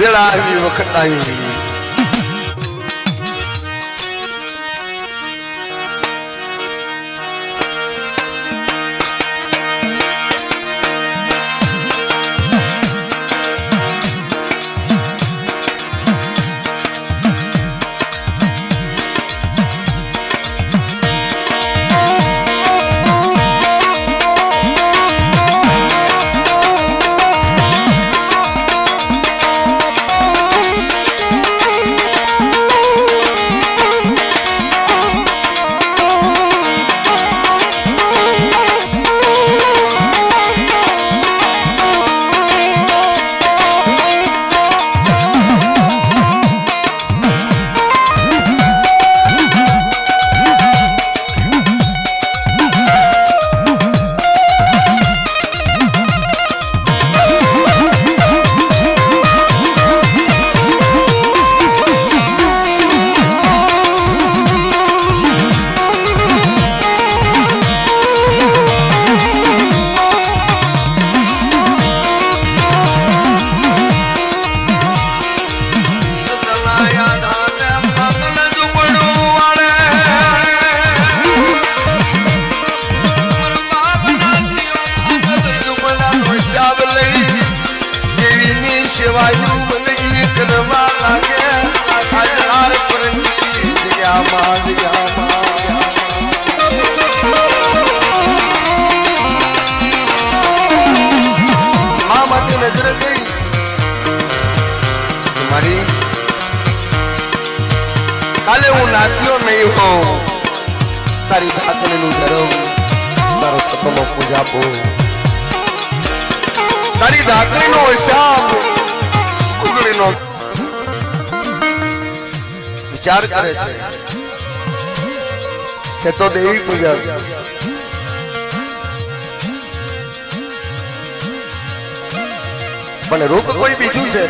વેળા આવી વખત આવી તારી ધાકણીનું ધરમ તારો સપનો પૂજાપો. તારી ધાકણીનો હિસાબ કુગડીનો વિચાર કરે છે. છે તો દેવી પૂજા. પણ રૂપ કોઈ બીજું છે?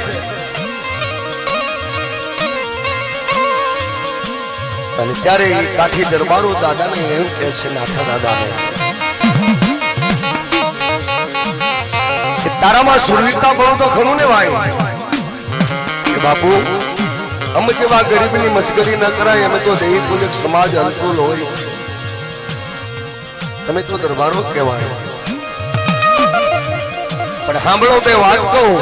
અને ત્યારે એ કાઠી દરબારો દાદાને એમ કહે છે, નાથા દાદાને. તારામાં સુરવીરતા બળું તો ખરું ને ભાઈ? બાપુ, અમે જેવા ગરીબની મસ્કરી ન કરાય અમે તો દેવી પૂજક સમાજ અનુકૂળ હોય. તમે તો દરબારો કહેવાય. પણ સાંભળો, બે વાત કહું.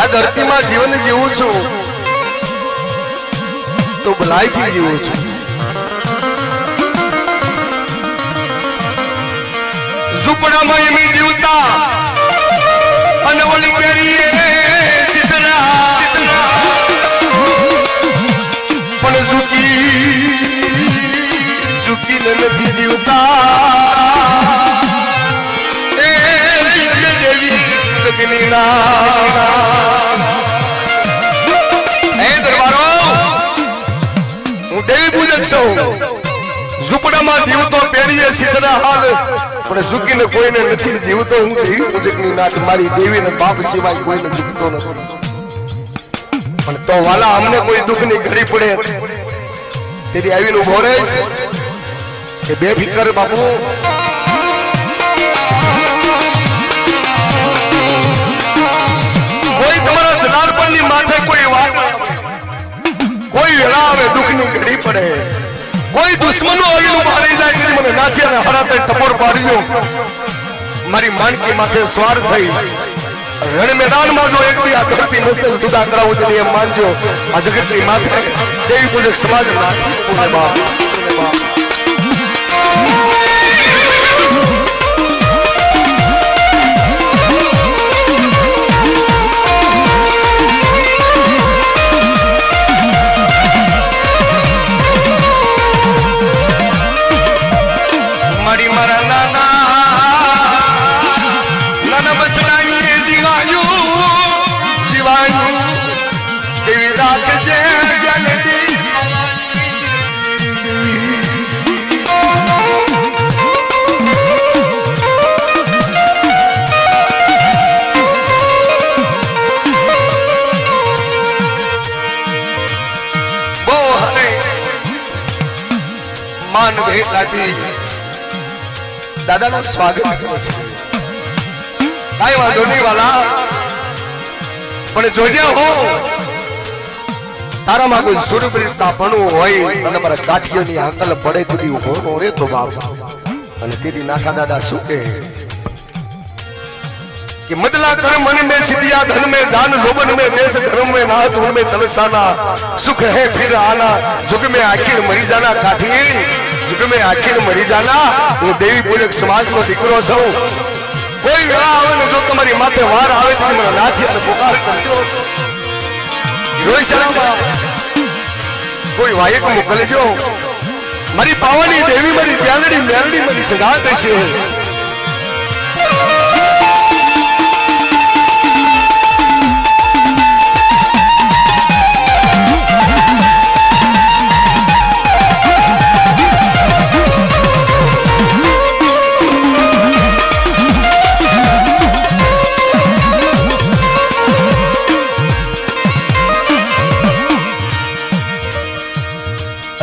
આ ધરતીમાં જીવન જીવું છું. તો ભલાઈથી જીવું છું. ઝૂંપડામાં એમ જીવતા અનવળી ઓલી પણ ઝૂકી ઝૂકીને નથી જીવતા. એ દેવી લગ્નીના ઝૂંપડામાં જીવતો પેરીએ સીધરા હાલ. પણ ઝૂકીને કોઈને નથી જીવતો હું દેવી પૂજકની નાથ મારી દેવીને બાપ સિવાય કોઈને ઝૂકતો નથી. પણ તો વાલા, અમને કોઈ દુઃખની ઘડી પડે. તેથી આવીને ઊભો રહીશ કે બે ફિકર બાપુ. કોઈ તમારા જલાલપણની માથે કોઈ વાત. કોઈ વેળા આવે, દુઃખની ઘડી પડે. કોઈ દુશ્મનો આવીને ઊભા જાય તેથી મને નાથી અને હરાતે ટપોર પાડ્યો. મારી માનકી માથે સ્વાર થઈ. રણ મેદાનમાં જો એક દી આ ધરતી મસ્તક જુદા કરાવું તેની એમ માનજો. આ જગતની માથે દેવી પૂજક સમાજ નાથી પૂરે બાપ દાદાનું સ્વાગત કર્યું વાંધો નહીં વાલા. પણ જોજે હો. તારામાં કોઈ સુરપ્રીતતા ભણવું હોય, અને મારા કાઠીઓની હાંકલ પડે દીધી ઊભો રે તો બાપ. અને દીદી નાખા દાદા શું કે કે મદલા કર્મ મન મે સિદ્ધિયા ધન મે જાન જોબન મે દેશ ધર્મ મે નાથ હું મે તલસાના. સુખ હે ફિર આના, જુગ મે આખિર મરી જાના કાઠી દુઃખ મેં મરી જાના, હું દેવી પૂજક સમાજનો દીકરો છું. કોઈ વેળા આવે ને જો તમારી માથે વાર આવે તો મને નાથી અને પોકાર કરજો. રોહિશાળામાં કોઈ વાયક મોકલજો. મારી પાવાની દેવી મારી ધ્યાનડી મેરડી મારી સગા દેશે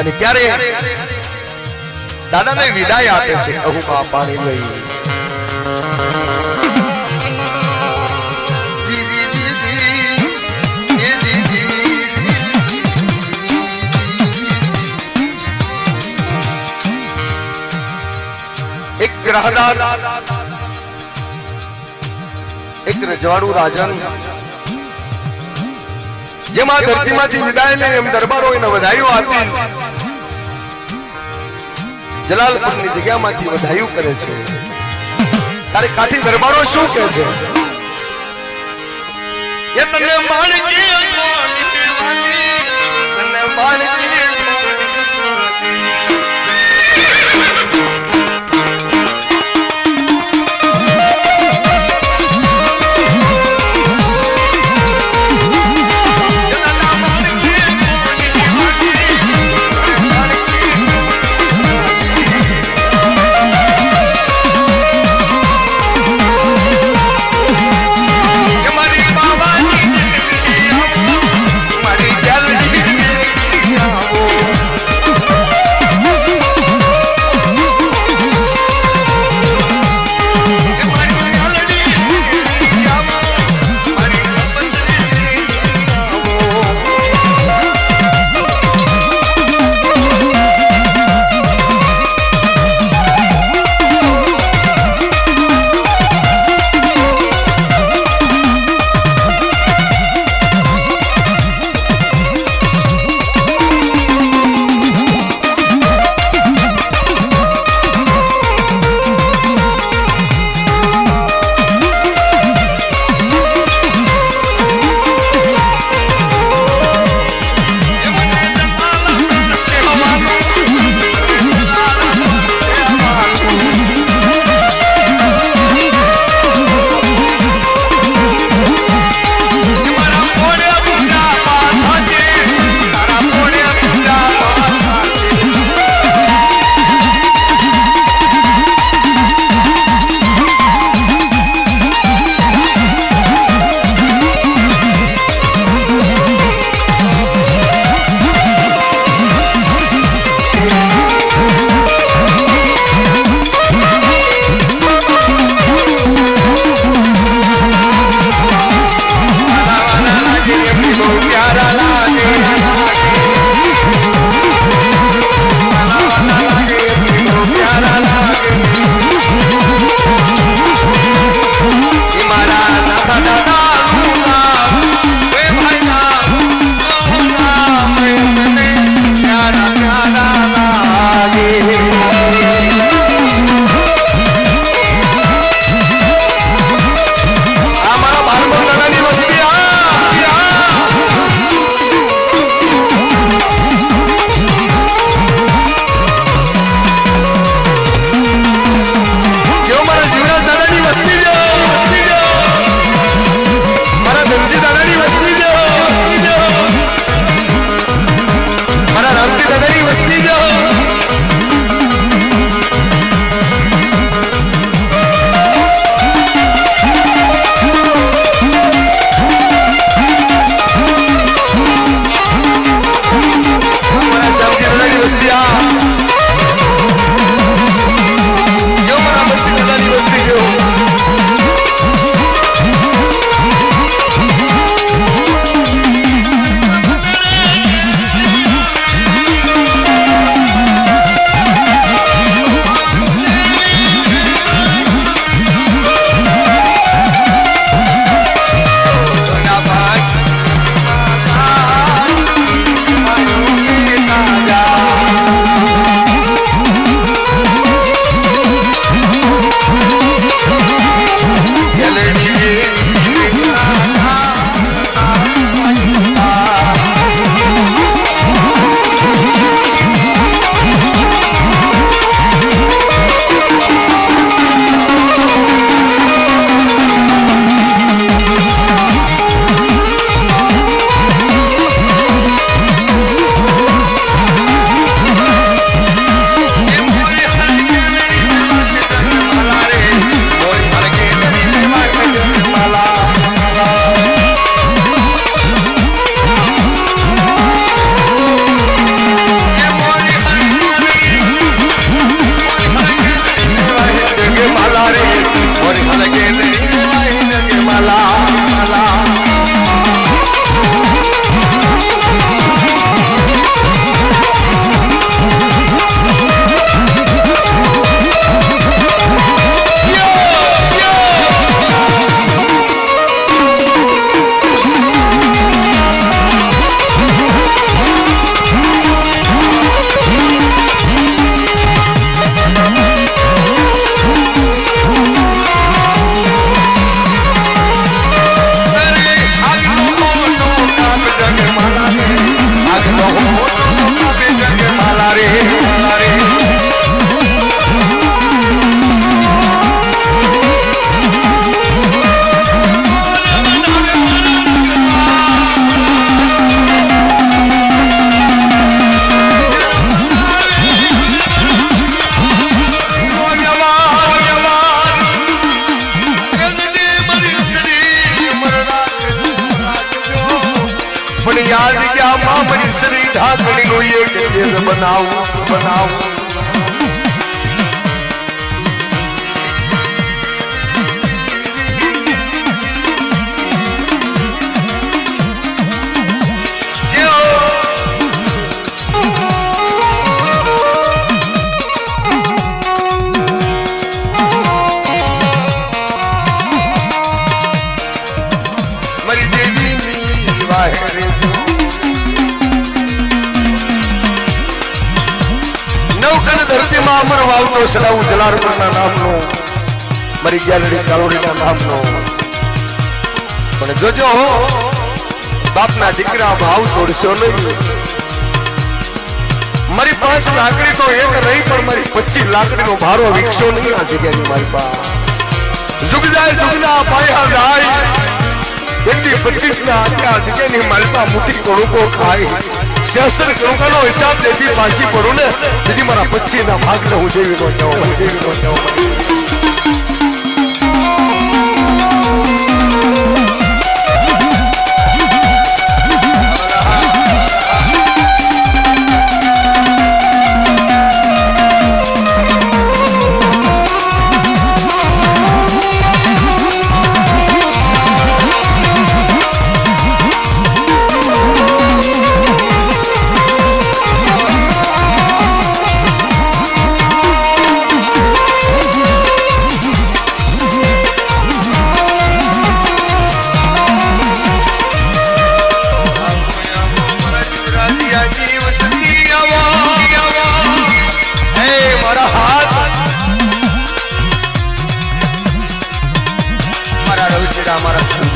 અને ત્યારે દાદાને વિદાય આપે છે અહુમાં પાણી લઈ. એક ગ્રહદાર, એક રજવાડું રાજન, જેમાં ધરતીમાંથી વિદાય લઈ એમ દરબારો એને વધાઈઓ આપી જલાલપુરની જગ્યામાંથી વધાયું કરે છે. તારે કાઠી દરબારો શું કહે છે? એ તને માણકી પણ યાદ જગ્યામાં મારી શ્રી ઢાકણીનું એક તેજ બનાવું બનાવું. અમર વાવતો સડાવું જલારપુરના નામનો, મારી ગેલડી કાલોડીના નામનો. પણ જોજો બાપના દીકરા ભાવ તોડશો નહીં. મારી પાંચ લાકડી તો એક રહી પણ મારી પચીસ લાકડીનો ભારો વિકસો નહીં આ જગ્યાની મારી પાસે. જુગ જાય જુગના પાયા જાય. એકદી પચીસ ના અત્યાર જગ્યાની માલપા મુઠી કણુકો ખાય. શાસ્ત્ર કણુકાનો હિસાબ દેતી પાછી પડું ને તેથી મારા પચીસ ના ભાગ ને હું જેવી નો જાઉં દેવી નો જાઉં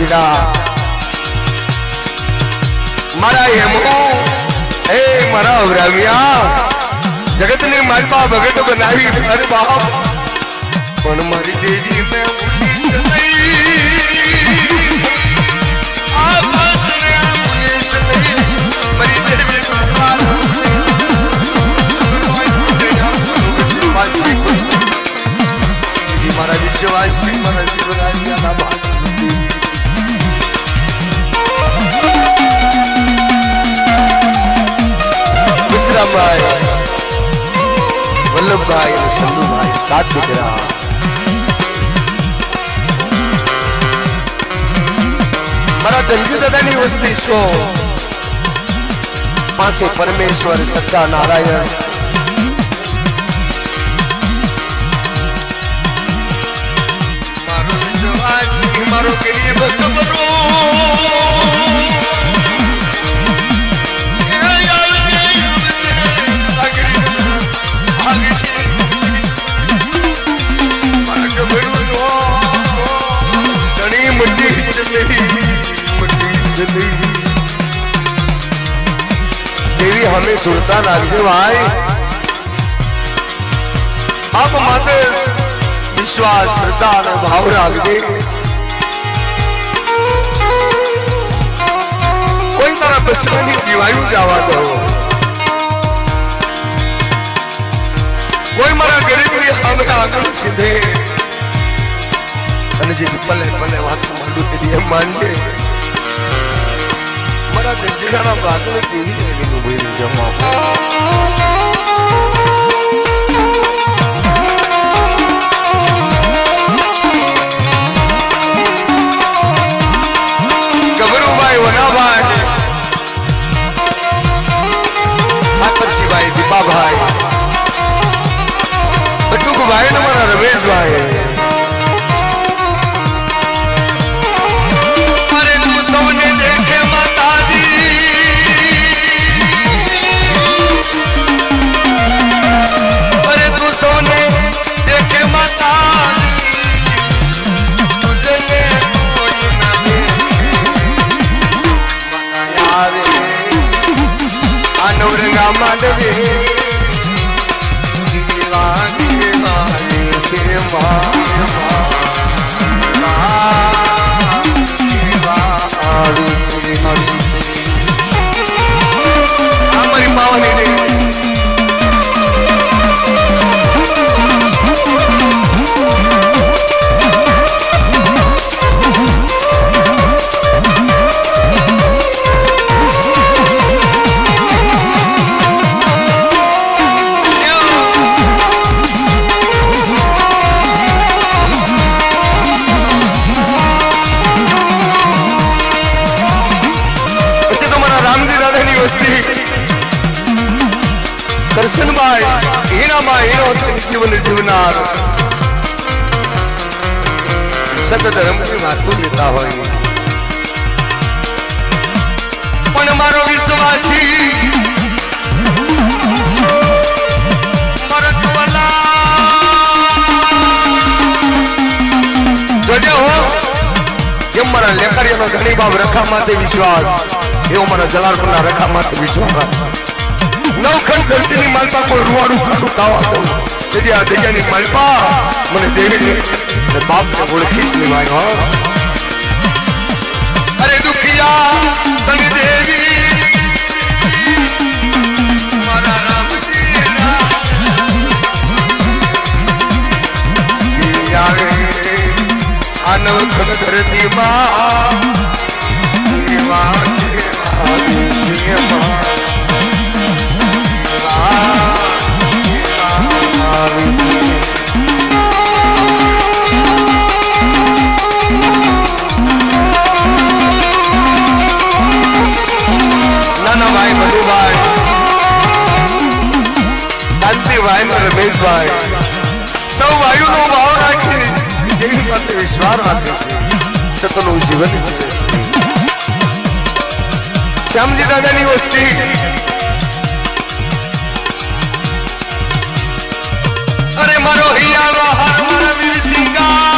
મારા સંજીડા મારા હેમો હે મારા અવરામિયા જગતની માલપા ભગત બનાવી અરે બાપ પણ મારી દેવી મેં ભૂલી જ નહીં. આ વલ્લભભાઈ અને સંધુભાઈ સાત દીકરા મારા ધનજી દાદાની વસ્તી છો. પાસે પરમેશ્વર સત્તા નારાયણ મારો વિશ્વાસ કબરો દેવી હમે સુરતા ભાઈ આપ માતે વિશ્વાસ, શ્રદ્ધા અને ભાવ રાખજે કોઈ તારા પ્રશ્નની જીવાયું જવા દો. કોઈ મારા ગરીબની સામે આગળ સીધે. અને જે પલે પલે વાત માંડું તેની એમ માનજે મારા દર્દીના ભાગને દેવી એવી બોલી જવા ગભરુભાઈ વનાભાઈ. ઠાકરસિંહભાઈ દીપાભાઈ. લેકરિયાનો ધણી બાપ રખામાંથી વિશ્વાસ એવો મારા જલાલપુરના રખામાંથી વિશ્વાસ નવખંડ ધરતીની માલપા કોઈ રૂવાડું ખાટું ખાવા દઉં તેથી આ દરિયાની માલપા મને દેવીને અને બાપને ઓળખીશ નહીં ભાઈ હો અરે દુખિયા તને દેવી મારા રામજીના દેવી આવે આ નવખંડ ધરતીમાં દેવા દેવા દેશીમાં નાના ભાઈ મધુભાઈ કાંતિભાઈ ને રમેશભાઈ સૌ વાયુનો ભાવ રાખી દેવી માટે વિશ્વાસ રાખે છે સતનું જીવન જીવે છે શ્યામજી દાદાની વસ્તી. અરે મારો હિયારો હાર મારા વીર સિંગા.